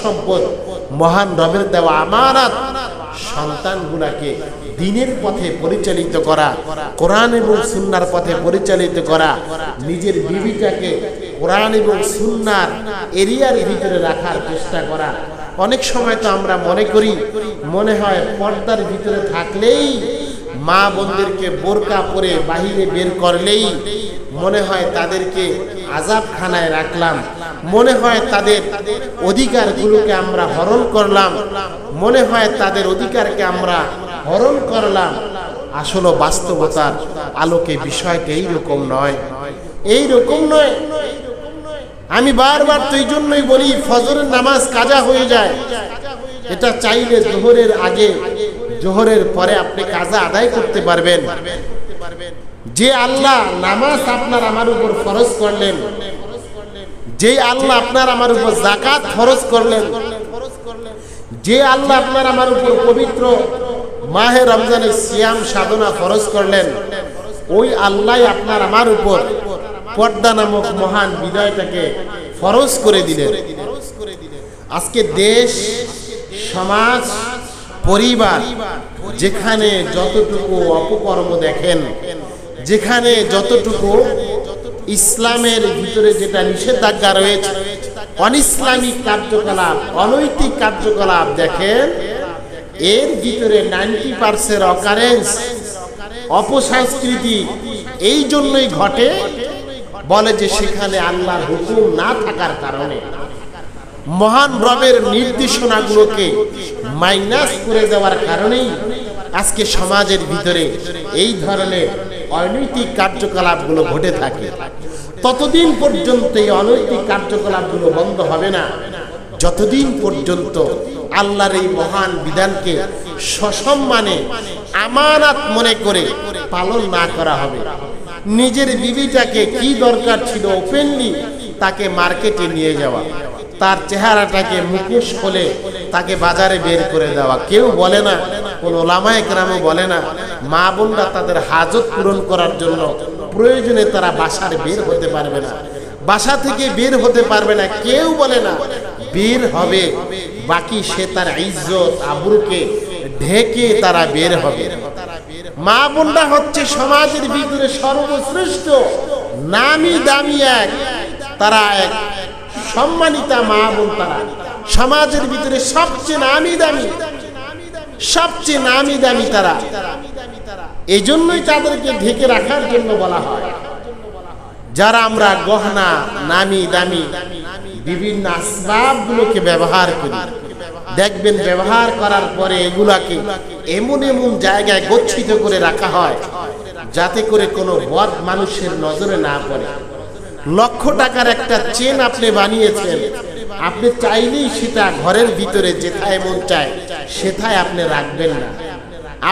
সম্পদ, মহান রবের দেওয়া আমানত, সন্তানগুলাকে দিনের পথে পরিচালিত করা, কোরআন এবং সুন্নার পথে পরিচালিত করা, নিজের বিবিটাকে কোরআন এবং সুন্নার এরিয়ার ভিতরে রাখার চেষ্টা করা। অনেক সময় তো আমরা মনে করি, মনে হয় পর্দার ভিতরে থাকলেই মা বোনদেরকে বোরকা পরে বাহিরে বের করলেই মনে হয় তাদেরকে আজাবখানায় রাখলাম। মনে হয় তাদের অধিকারগুলোকে আমরা হরণ করলাম। মনে হয় তাদের অধিকারকে আমরা হরণ করলাম। আসলে বাস্তবতার আলোকে বিষয়টা এইরকম নয়। এই রকম নয়। আমি বারবার তো এই জন্যই বলি, ফজরের নামাজ কাজা হয়ে যায়। এটা চাইলে জোহরের আগে জোহরের পরে আপনি কাজা আদায় করতে পারবেন। যে আল্লাহ নামাজ আপনার আমার উপর ফরজ করলেন, যে আল্লাহ আপনার আমার উপর জাকাত ফরজ করলেন, যে আল্লাহ আপনার আমার উপর পবিত্র মাহে রমজানের সিয়াম সাধনা ফরজ করলেন, ওই আল্লাহ আপনার আমার উপর পর্দা নামক মহান বিদায়টাকে ফরজ করে দিলেন। আজকে দেশ, সমাজ পরিবার, যেখানে যতটুকু অপকর্ম দেখেন, যেখানে যতটুকু ইসলামের ভিতরে যেটা নিষেধাজ্ঞা রয়েছে, অনিসলামিক কার্যকলাপ, অনৈতিক কার্যকলাপ দেখেন, এর ভিতরে নাইনটি পার্সেন্ট অকারেন্স অপসংস্কৃতি এই জন্যই ঘটে, বলে যে সেখানে আল্লাহর হুকুম না থাকার কারণে। মহান রবের নির্দেশনাগুলোকে মাইনাস করে দেওয়ার কারণেই আজকে সমাজের ভিতরে এই ধরনের অনৈতিক কার্যকলাপগুলো ঘটে থাকে। ততদিন পর্যন্ত এই অনৈতিক কার্যকলাপগুলো বন্ধ হবে না। যতদিন পর্যন্ত আল্লাহর এই মহান বিধানকে সসম্মানে আমানাত মনে করে পালন না করা হবে, নিজের বিবিটাকে কি দরকার ছিল ওপেনলি তাকে মার্কেটে নিয়ে যাওয়া। তার চেহারাটাকে মুখোশ খুলে তাকে বাজারে বের করে দেওয়া। কেউ বলে না, কোন ওলামায় গ্রামও বলে না, মা বোনরা তাদের হাজত পূরণ করার জন্য প্রয়োজনে তারা বাসার বের হতে পারবে না। বাসা থেকে বের হতে পারবে না, কেউ বলে না, বের হবে, বাকি সে তার ইজ্জত, আবরুকে ঢেকে তারা বের হবে। মা বোনরা হচ্ছে সমাজের ভিতরে সর্বশ্রেষ্ঠ, নামি দামি এক, তারা এক সম্মানিতা মা বোন তারা, সমাজের ভিতরে সবচেয়ে নামি দামি, সবচেয়ে নামি দামি তারা। এই জন্যই তাদেরকে ঢেকে রাখার জন্য বলা হয়, যারা আমরা গহনা, নামি দামি, বিভিন্ন আসবাবগুলোকে ব্যবহার করি। দেখবেন ব্যবহার করার পরে এগুলাকে এমন এমন জায়গায় গচ্ছিত করে রাখা হয়, যাতে করে কোনো বদ মানুষের নজরে না পড়ে। লক্ষ টাকার একটা চেন আপনি বানিয়েছেন। আপনি চাইলেই সেটা ঘরের ভিতরে যেথায় মন চায়, সেথায় আপনি রাখবেন না।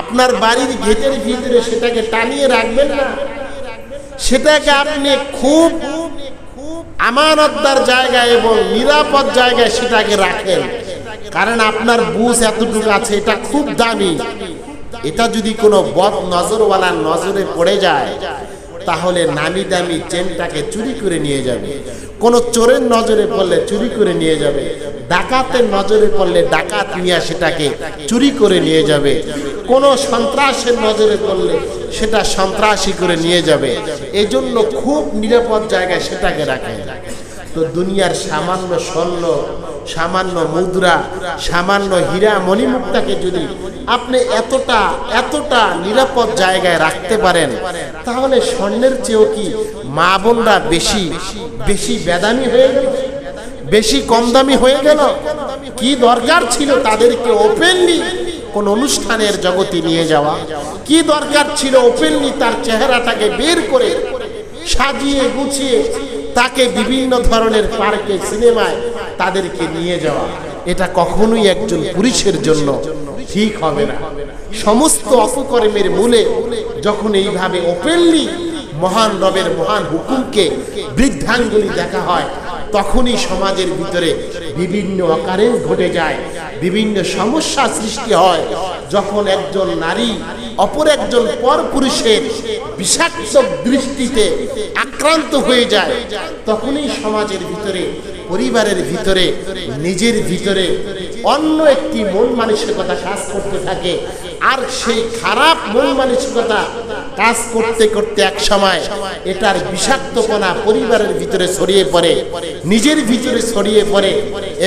আপনার বাড়ির গেটের ভিতরে সেটাকে টানিয়ে রাখবেন না। সেটাকে আপনি খুব আমানতদার জায়গায় এবং নিরাপদ জায়গায় সেটাকে রাখেন। কারণ আপনার বুঝ এতটুকু আছে, এটা খুব দামি। এটা যদি কোনো বদ নজরওয়ালার নজরে পড়ে যায় তাহলে নামি দামি চেনটাকে চুরি করে নিয়ে যাবে। কোনো চোরের নজরে পড়লে চুরি করে নিয়ে যাবে। ডাকাতের নজরে পড়লে ডাকাত নিয়ে সেটাকে চুরি করে নিয়ে যাবে। কোনো সন্ত্রাসের নজরে পড়লে সেটা সন্ত্রাসী করে নিয়ে যাবে। এজন্য খুব নিরাপদ জায়গায় সেটাকে রাখে। তো দুনিয়ার সামান্য স্বর্ণ সামান্য মুদ্রা, সামান্য হীরা মণিমুক্তাকে যদি আপনি এতটা এতটা নিরাপদ জায়গায় রাখতে পারেন, তাহলে স্বর্ণের চেয়েও কি মা বোনরা বেশি বেশি বেদামি হয়ে গেল? বেশি কম দামি হয়ে গেল? কি দরকার ছিল তাদেরকে ওপেনলি কোন অনুষ্ঠানের জগতে নিয়ে যাওয়া? কি দরকার ছিল ওপেনলি তার চেহারাটাকে বের করে সাজিয়ে গুছিয়ে তাকে বিভিন্ন ধরনের পার্কে, সিনেমায় তাদেরকে নিয়ে যাওয়া। এটা কখনোই একজন পুরুষের জন্য ঠিক হবে না। সমস্ত অপকর্মের মূলে যখন এইভাবে ওপেনলি মহান রবের মহান হুকুমকে বৃদ্ধাঙ্গুলি দেখা হয় তখনই সমাজের ভিতরে বিভিন্ন অকারেন্স ঘটে যায়, বিভিন্ন সমস্যা সৃষ্টি হয়। যখন একজন নারী অপর একজন পর পুরুষের বিষাক্ত দৃষ্টিতে আক্রান্ত হয়ে যায়, তখনই সমাজের ভিতরে, পরিবারের ভিতরে, নিজের ভিতরে অন্য একটি মন মানসিকতা কাজ করতে থাকে। আর সেই খারাপ মন মানসিকতা কাজ করতে করতে এক সময় এটার বিষাক্তপনা পরিবারের ভিতরে ছড়িয়ে পড়ে, নিজের ভিতরে ছড়িয়ে পড়ে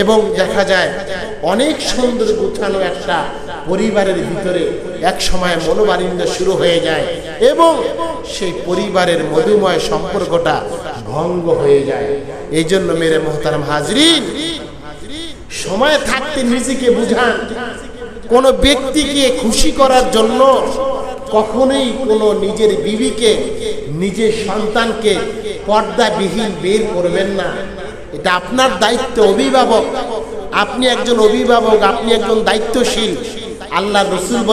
এবং দেখা যায় অনেক সুন্দর গুছানো একটা পরিবারের ভিতরে এক সময় মনোমালিন্য শুরু হয়ে যায় এবং সেই পরিবারের মধুময় সম্পর্কটা ভঙ্গ হয়ে যায়। এই জন্য মেরে মোহতারাম হাজরিন, সময় থাকতে নিজেকে বুঝান। কোন ব্যক্তিকে খুশি করার জন্য কখনোই কোনো নিজের বিবিকে, নিজের সন্তানকে পর্দাবিহীন বের করবেন না। এটা আপনার দায়িত্ব, অভিভাবক। আপনি একজন অভিভাবক, আপনি একজন দায়িত্বশীল। আল্লাহ রসুল